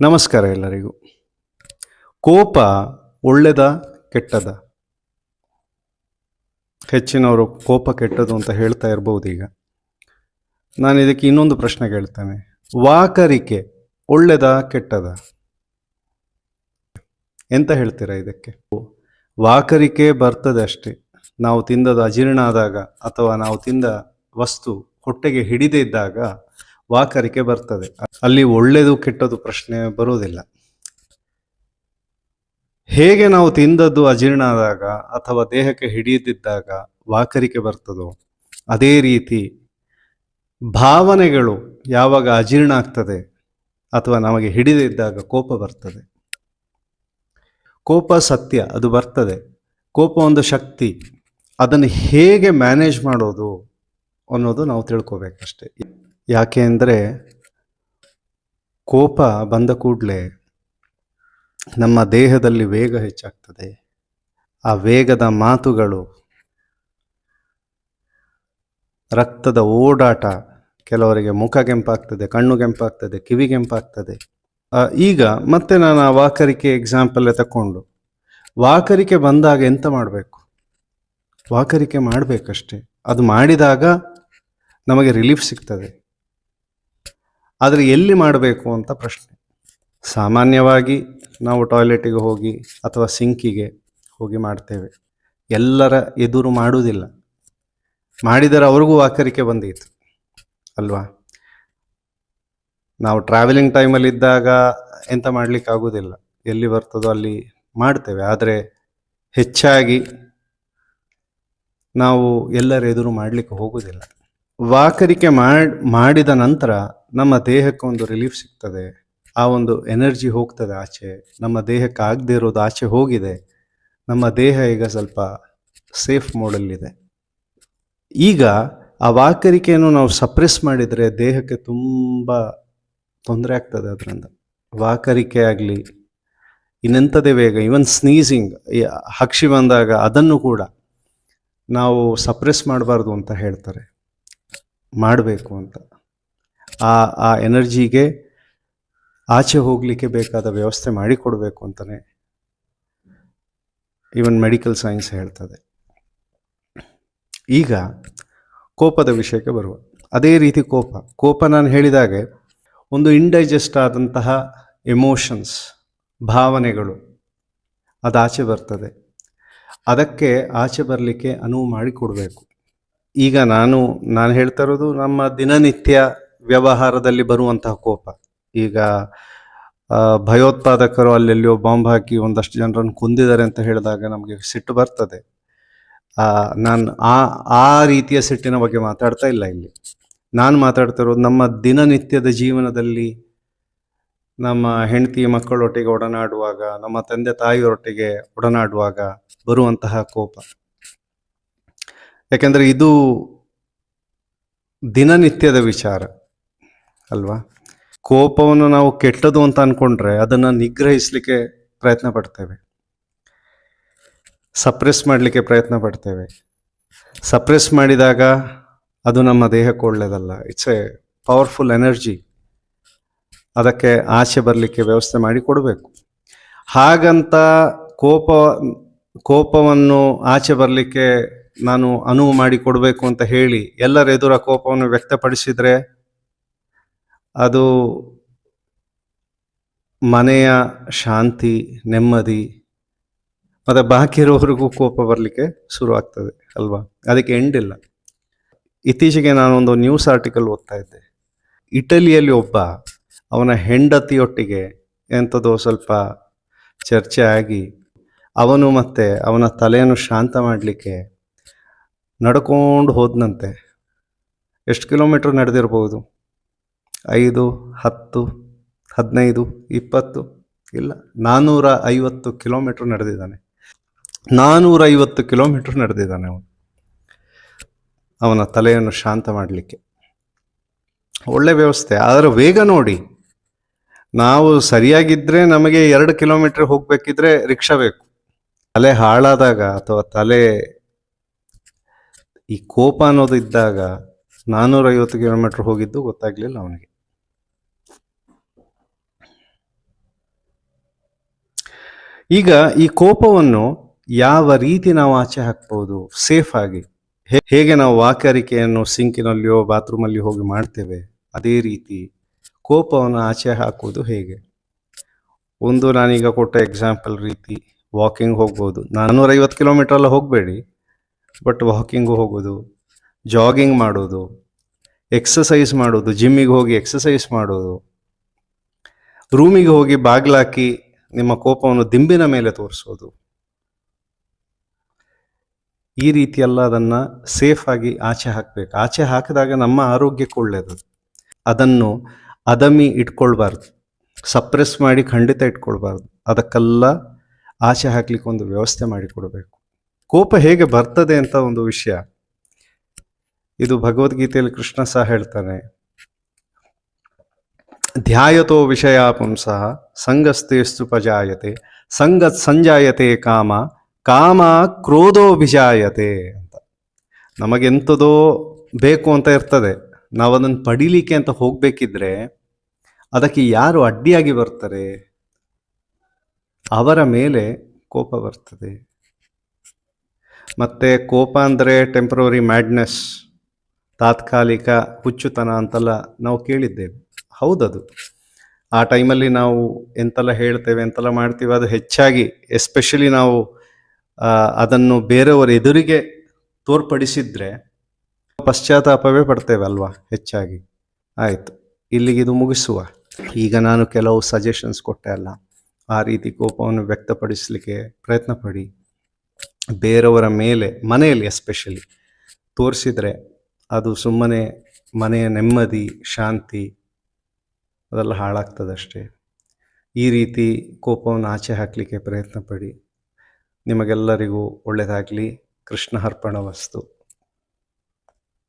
ನಮಸ್ಕಾರ ಎಲ್ಲರಿಗೂ. ಕೋಪ ಒಳ್ಳೆದ, ಕೆಟ್ಟದ? ಹೆಚ್ಚಿನವರು ಕೋಪ ಕೆಟ್ಟದು ಅಂತ ಹೇಳ್ತಾ ಇರ್ಬೋದು ಈಗ. ನಾನು ಇದಕ್ಕೆ ಇನ್ನೊಂದು ಪ್ರಶ್ನೆ ಕೇಳ್ತೇನೆ. ವಾಕರಿಕೆ ಒಳ್ಳೆದ, ಕೆಟ್ಟದ? ಎಂತ ಹೇಳ್ತೀರಾ ಇದಕ್ಕೆ? ವಾಕರಿಕೆ ಬರ್ತದೆ ಅಷ್ಟೇ. ನಾವು ತಿಂದದ ಅಜೀರ್ಣ ಆದಾಗ ಅಥವಾ ನಾವು ತಿಂದ ವಸ್ತು ಹೊಟ್ಟೆಗೆ ಹಿಡಿದೇ ಇದ್ದಾಗ ವಾಕರಿಕೆ ಬರ್ತದೆ. ಅಲ್ಲಿ ಒಳ್ಳೆಯದು ಕೆಟ್ಟದು ಪ್ರಶ್ನೆ ಬರುವುದಿಲ್ಲ. ಹೇಗೆ ನಾವು ತಿಂದದ್ದು ಅಜೀರ್ಣ ಆದಾಗ ಅಥವಾ ದೇಹಕ್ಕೆ ಹಿಡಿಯದಿದ್ದಾಗ ವಾಕರಿಕೆ ಬರ್ತದೋ, ಅದೇ ರೀತಿ ಭಾವನೆಗಳು ಯಾವಾಗ ಅಜೀರ್ಣ ಆಗ್ತದೆ ಅಥವಾ ನಮಗೆ ಹಿಡಿದಿದ್ದಾಗ ಕೋಪ ಬರ್ತದೆ. ಕೋಪ ಸತ್ಯ, ಅದು ಬರ್ತದೆ. ಕೋಪ ಒಂದು ಶಕ್ತಿ. ಅದನ್ನು ಹೇಗೆ ಮ್ಯಾನೇಜ್ ಮಾಡೋದು ಅನ್ನೋದು ನಾವು ತಿಳ್ಕೊಬೇಕಷ್ಟೆ. ಯಾಕೆ ಅಂದರೆ ಕೋಪ ಬಂದ ಕೂಡಲೇ ನಮ್ಮ ದೇಹದಲ್ಲಿ ವೇಗ ಹೆಚ್ಚಾಗ್ತದೆ. ಆ ವೇಗದ ಮಾತುಗಳು, ರಕ್ತದ ಓಡಾಟ ಕೆಲವರಿಗೆ ಮುಖ ಕೆಂಪಾಗ್ತದೆ, ಕಣ್ಣು ಕೆಂಪಾಗ್ತದೆ, ಕಿವಿ ಕೆಂಪಾಗ್ತದೆ. ಈಗ ಮತ್ತೆ ನಾನು ಆ ವಾಕರಿಕೆ ಎಕ್ಸಾಂಪಲ್ಲೇ ತಗೊಂಡು ವಾಕರಿಕೆ ಬಂದಾಗ ಎಂತ ಮಾಡಬೇಕು? ವಾಕರಿಕೆ ಮಾಡಬೇಕಷ್ಟೆ. ಅದು ಮಾಡಿದಾಗ ನಮಗೆ ರಿಲೀಫ್ ಸಿಗ್ತದೆ. ಆದರೆ ಎಲ್ಲಿ ಮಾಡಬೇಕು ಅಂತ ಪ್ರಶ್ನೆ. ಸಾಮಾನ್ಯವಾಗಿ ನಾವು ಟಾಯ್ಲೆಟಿಗೆ ಹೋಗಿ ಅಥವಾ ಸಿಂಕಿಗೆ ಹೋಗಿ ಮಾಡ್ತೇವೆ. ಎಲ್ಲರ ಎದುರು ಮಾಡುವುದಿಲ್ಲ. ಮಾಡಿದರೆ ಅವ್ರಿಗೂ ವಾಕರಿಕೆ ಬಂದಿತ್ತು ಅಲ್ವಾ? ನಾವು ಟ್ರಾವೆಲಿಂಗ್ ಟೈಮಲ್ಲಿ ಇದ್ದಾಗ ಎಂತ ಮಾಡಲಿಕ್ಕೆ ಆಗೋದಿಲ್ಲ ಎಲ್ಲಿ ಬರ್ತದೋ ಅಲ್ಲಿ ಮಾಡ್ತೇವೆ. ಆದರೆ ಹೆಚ್ಚಾಗಿ ನಾವು ಎಲ್ಲರ ಎದುರು ಮಾಡಲಿಕ್ಕೆ ಹೋಗುವುದಿಲ್ಲ. ವಾಕರಿಕೆ ಮಾಡ್, ಮಾಡಿದ ನಂತರ ನಮ್ಮ ದೇಹಕ್ಕೆ ಒಂದು ರಿಲೀಫ್ ಸಿಗ್ತದೆ. ಆ ಒಂದು ಎನರ್ಜಿ ಹೋಗ್ತದೆ ಆಚೆ. ನಮ್ಮ ದೇಹಕ್ಕೆ ಆಗದೆ ಇರೋದು ಆಚೆ ಹೋಗಿದೆ. ನಮ್ಮ ದೇಹ ಈಗ ಸ್ವಲ್ಪ ಸೇಫ್ ಮೋಡಲ್ಲಿದೆ ಈಗ ಆ ವಾಕರಿಕೆಯನ್ನು ನಾವು ಸಪ್ರೆಸ್ ಮಾಡಿದರೆ ದೇಹಕ್ಕೆ ತುಂಬ ತೊಂದರೆ ಆಗ್ತದೆ ಅದರಿಂದ. ವಾಕರಿಕೆ ಆಗಲಿ, ಇನ್ನೆಂಥದೇ ವೇಗ ಇವನ್ ಸ್ನೀಸಿಂಗ್ ಹಕ್ಷಿ ಬಂದಾಗ ಅದನ್ನು ಕೂಡ ನಾವು ಸಪ್ರೆಸ್ ಮಾಡಬಾರ್ದು ಅಂತ ಹೇಳ್ತಾರೆ. ಮಾಡಬೇಕು ಅಂತ. ಆ ಆ ಎನರ್ಜಿಗೆ ಆಚೆ ಹೋಗಲಿಕ್ಕೆ ಬೇಕಾದ ವ್ಯವಸ್ಥೆ ಮಾಡಿಕೊಡ್ಬೇಕು ಅಂತಲೇ ಈವನ್ ಮೆಡಿಕಲ್ ಸೈನ್ಸ್ ಹೇಳ್ತದೆ. ಈಗ ಕೋಪದ ವಿಷಯಕ್ಕೆ ಬರುವ. ಅದೇ ರೀತಿ ಕೋಪ. ಕೋಪ ನಾನು ಹೇಳಿದಾಗೆ ಒಂದು ಇಂಡೈಜೆಸ್ಟ್ ಆದಂತಹ ಎಮೋಷನ್ಸ್ ಭಾವನೆಗಳು ಅದು ಆಚೆ ಬರ್ತದೆ. ಅದಕ್ಕೆ ಆಚೆ ಬರಲಿಕ್ಕೆ ಅನುವು ಮಾಡಿಕೊಡಬೇಕು ಈಗ ನಾನು ನಾನು ಹೇಳ್ತಾ ಇರೋದು ನಮ್ಮ ದಿನನಿತ್ಯ ವ್ಯವಹಾರದಲ್ಲಿ ಬರುವಂತಹ ಕೋಪ. ಈಗ ಭಯೋತ್ಪಾದಕರು ಅಲ್ಲೆಲ್ಲಿಯೋ ಬಾಂಬ್ ಹಾಕಿ ಒಂದಷ್ಟು ಜನರನ್ನು ಕುಂದಿದ್ದಾರೆ ಅಂತ ಹೇಳಿದಾಗ ನಮಗೆ ಸಿಟ್ಟು ಬರ್ತದೆ. ನಾನು ಆ ಆ ರೀತಿಯ ಸಿಟ್ಟಿನ ಬಗ್ಗೆ ಮಾತಾಡ್ತಾ ಇಲ್ಲ ಇಲ್ಲಿ. ನಾನು ಮಾತಾಡ್ತಿರೋದು ನಮ್ಮ ದಿನನಿತ್ಯದ ಜೀವನದಲ್ಲಿ ನಮ್ಮ ಹೆಂಡತಿ ಮಕ್ಕಳೊಟ್ಟಿಗೆ ಒಡನಾಡುವಾಗ, ನಮ್ಮ ತಂದೆ ತಾಯಿಯರೊಟ್ಟಿಗೆ ಒಡನಾಡುವಾಗ ಬರುವಂತಹ ಕೋಪ. ಯಾಕೆಂದರೆ ಇದು ದಿನನಿತ್ಯದ ವಿಚಾರ. ಅಲ್ವಾ? ಕೋಪವನ್ನು ನಾವು ಕೆಟ್ಟದು ಅಂತ ಅನ್ಕೊಂಡ್ರೆ ಅದನ್ನು ನಿಗ್ರಹಿಸಲಿಕ್ಕೆ ಪ್ರಯತ್ನ ಪಡ್ತೇವೆ. ಸಪ್ರೆಸ್ ಮಾಡಲಿಕ್ಕೆ ಪ್ರಯತ್ನ ಪಡ್ತೇವೆ. ಸಪ್ರೆಸ್ ಮಾಡಿದಾಗ ಅದು ನಮ್ಮ ದೇಹಕ್ಕೆ ಒಳ್ಳೆಯದಲ್ಲ ಇಟ್ಸ್ ಎ ಪವರ್ಫುಲ್ ಎನರ್ಜಿ ಅದಕ್ಕೆ ಆಚೆ ಬರಲಿಕ್ಕೆ ವ್ಯವಸ್ಥೆ ಮಾಡಿ ಕೊಡಬೇಕು. ಹಾಗಂತ ಕೋಪ, ಕೋಪವನ್ನು ಆಚೆ ಬರಲಿಕ್ಕೆ ನಾನು ಅನುವು ಮಾಡಿ ಕೊಡಬೇಕು ಅಂತ ಹೇಳಿ ಎಲ್ಲರ ಎದುರ ಕೋಪವನ್ನು ವ್ಯಕ್ತಪಡಿಸಿದರೆ ಅದು ಮನೆಯ ಶಾಂತಿ, ನೆಮ್ಮದಿ, ಮತ್ತು ಬಾಕಿ ಇರೋವರೆಗೂ ಕೋಪ ಬರಲಿಕ್ಕೆ ಶುರು ಆಗ್ತದೆ ಅಲ್ವಾ? ಅದಕ್ಕೆ ಎಂಡ್ ಇಲ್ಲ. ಇತ್ತೀಚೆಗೆ ನಾನೊಂದು ನ್ಯೂಸ್ ಆರ್ಟಿಕಲ್ ಓದ್ತಾ ಇದ್ದೆ. ಇಟಲಿಯಲ್ಲಿ ಒಬ್ಬ ಅವನ ಹೆಂಡತಿಯೊಟ್ಟಿಗೆ ಎಂಥದೋ ಸ್ವಲ್ಪ ಚರ್ಚೆ ಆಗಿ ಅವನು ಮತ್ತೆ ಅವನ ತಲೆಯನ್ನು ಶಾಂತ ಮಾಡಲಿಕ್ಕೆ ನಡ್ಕೊಂಡು ಹೋದನಂತೆ. ಎಷ್ಟು ಕಿಲೋಮೀಟ್ರ್ ನಡೆದಿರ್ಬೋದು? ಐದು, ಹತ್ತು, ಹದಿನೈದು, ಇಪ್ಪತ್ತು, ಇಲ್ಲ ನಾನ್ನೂರ ಐವತ್ತು ಕಿಲೋಮೀಟ್ರ್ ನಡೆದಿದ್ದಾನೆ. ನಾನ್ನೂರ ಐವತ್ತು ಕಿಲೋಮೀಟ್ರ್ ನಡೆದಿದ್ದಾನೆ ಅವನು. ಅವನ ತಲೆಯನ್ನು ಶಾಂತ ಮಾಡಲಿಕ್ಕೆ. ಒಳ್ಳೆ ವ್ಯವಸ್ಥೆ. ಅದರ ವೇಗ ನೋಡಿ. ನಾವು ಸರಿಯಾಗಿದ್ದರೆ ನಮಗೆ ಎರಡು ಕಿಲೋಮೀಟ್ರ್ ಹೋಗಬೇಕಿದ್ರೆ ರಿಕ್ಷಾ ಬೇಕು. ತಲೆ ಹಾಳಾದಾಗ ಅಥವಾ ತಲೆ ಈ ಕೋಪ ಅನ್ನೋದು ಇದ್ದಾಗ ನಾನ್ನೂರೈವತ್ತು ಕಿಲೋಮೀಟ್ರ್ ಹೋಗಿದ್ದು ಗೊತ್ತಾಗ್ಲಿಲ್ಲ ಅವನಿಗೆ. ಈಗ ಈ ಕೋಪವನ್ನು ಯಾವ ರೀತಿ ನಾವು ಆಚೆ ಹಾಕ್ಬೋದು? ಸೇಫ್ ಆಗಿ. ಹೇಗೆ ನಾವು ವಾಕರಿಕೆಯನ್ನು ಸಿಂಕಿನಲ್ಲಿಯೋ ಬಾತ್ರೂಮಲ್ಲಿ ಹೋಗಿ ಮಾಡ್ತೇವೆ? ಅದೇ ರೀತಿ ಕೋಪವನ್ನು ಆಚೆ ಹಾಕುವುದು ಹೇಗೆ? ಒಂದು, ನಾನೀಗ ಕೊಟ್ಟ ಎಕ್ಸಾಂಪಲ್ ರೀತಿ ವಾಕಿಂಗ್ ಹೋಗ್ಬೋದು. ನಾನ್ನೂರೈವತ್ತು ಕಿಲೋಮೀಟರ್ ಎಲ್ಲ ಹೋಗಬೇಡಿ ಬಟ್ ವಾಕಿಂಗು ಹೋಗೋದು. ಜಾಗಿಂಗ್ ಮಾಡೋದು. ಎಕ್ಸಸೈಸ್ ಮಾಡೋದು. ಜಿಮ್ಮಿಗೆ ಹೋಗಿ ಎಕ್ಸಸೈಸ್ ಮಾಡೋದು. ರೂಮಿಗೆ ಹೋಗಿ ಬಾಗ್ಲಾಕಿ ನಿಮ್ಮ ಕೋಪವನ್ನು ದಿಂಬಿನ ಮೇಲೆ ತೋರಿಸೋದು. ಈ ರೀತಿಯೆಲ್ಲ ಅದನ್ನು ಸೇಫ್ ಆಗಿ ಆಚೆ ಹಾಕಬೇಕು. ಆಚೆ ಹಾಕಿದಾಗ ನಮ್ಮ ಆರೋಗ್ಯಕ್ಕೆ ಒಳ್ಳೆಯದು ಅದನ್ನು ಅದಮಿ ಇಟ್ಕೊಳ್ಬಾರ್ದು. ಸಪ್ರೆಸ್ ಮಾಡಿ ಖಂಡಿತ ಇಟ್ಕೊಳ್ಬಾರ್ದು. ಅದಕ್ಕೆಲ್ಲ ಆಚೆ ಹಾಕ್ಲಿಕ್ಕೆ ಒಂದು ವ್ಯವಸ್ಥೆ ಮಾಡಿಕೊಡಬೇಕು ಕೋಪ ಹೇಗೆ ಬರ್ತದೆ ಅಂತ ಒಂದು ವಿಷಯ. ಇದು ಭಗವದ್ಗೀತೆಯಲ್ಲಿ ಕೃಷ್ಣ ಸಹ ಹೇಳ್ತಾನೆ. ಧ್ಯಾಯತೋ ವಿಷಯ ಪುಂಸಃ ಸಂಗಸ್ತೇಸ್ತು ಪಜಾಯತೆ ಸಂಗತ್ ಸಂಜಾಯತೆ ಕಾಮ ಕಾಮ ಕ್ರೋಧೋಭಿಜಾಯತೆ ಅಂತ. ನಮಗೆಂಥದೋ ಬೇಕು ಅಂತ ಇರ್ತದೆ. ನಾವು ಅದನ್ನು ಪಡಿಲಿಕ್ಕೆ ಅಂತ ಹೋಗಬೇಕಿದ್ರೆ, ಅದಕ್ಕೆ ಯಾರು ಅಡ್ಡಿಯಾಗಿ ಬರ್ತಾರೆ? ಅವರ ಮೇಲೆ ಕೋಪ ಬರ್ತದೆ. ಮತ್ತು ಕೋಪ ಅಂದರೆ ಟೆಂಪ್ರವರಿ ಮ್ಯಾಡ್ನೆಸ್ ತಾತ್ಕಾಲಿಕ ಹುಚ್ಚುತನ ಅಂತೆಲ್ಲ ನಾವು ಕೇಳಿದ್ದೇವೆ. ಹೌದದು. ಆ ಟೈಮಲ್ಲಿ ನಾವು ಎಂತೆಲ್ಲ ಹೇಳ್ತೇವೆ, ಎಂತೆಲ್ಲ ಮಾಡ್ತೀವಿ ಅದು ಹೆಚ್ಚಾಗಿ ಎಸ್ಪೆಷಲಿ ನಾವು ಅದನ್ನು ಬೇರೆಯವರ ಎದುರಿಗೆ ತೋರ್ಪಡಿಸಿದ್ರೆ ಪಶ್ಚಾತ್ತಾಪವೇ ಪಡ್ತೇವೆ ಅಲ್ವಾ ಹೆಚ್ಚಾಗಿ. ಆಯಿತು, ಇಲ್ಲಿಗೆ ಇದು ಮುಗಿಸುವ. ಈಗ ನಾನು ಕೆಲವು ಸಜೆಷನ್ಸ್ ಕೊಟ್ಟೆ ಅಲ್ಲ. ಆ ರೀತಿ ಕೋಪವನ್ನು ವ್ಯಕ್ತಪಡಿಸಲಿಕ್ಕೆ ಪ್ರಯತ್ನ ಪಡಿ ಬೇರೆಯವರ ಮೇಲೆ, ಮನೆಯಲ್ಲಿ ಎಸ್ಪೆಷಲಿ ತೋರಿಸಿದರೆ ಅದು ಸುಮ್ಮನೆ ಮನೆಯ ನೆಮ್ಮದಿ, ಶಾಂತಿ ಅದೆಲ್ಲ ಹಾಳಾಗ್ತದಷ್ಟೇ. ಈ ರೀತಿ ಕೋಪವನ್ನು ಆಚೆ ಹಾಕಲಿಕ್ಕೆ ಪ್ರಯತ್ನ ಪಡಿ ನಿಮಗೆಲ್ಲರಿಗೂ ಒಳ್ಳೆಯದಾಗಲಿ ಕೃಷ್ಣ ಅರ್ಪಣ ವಸ್ತು.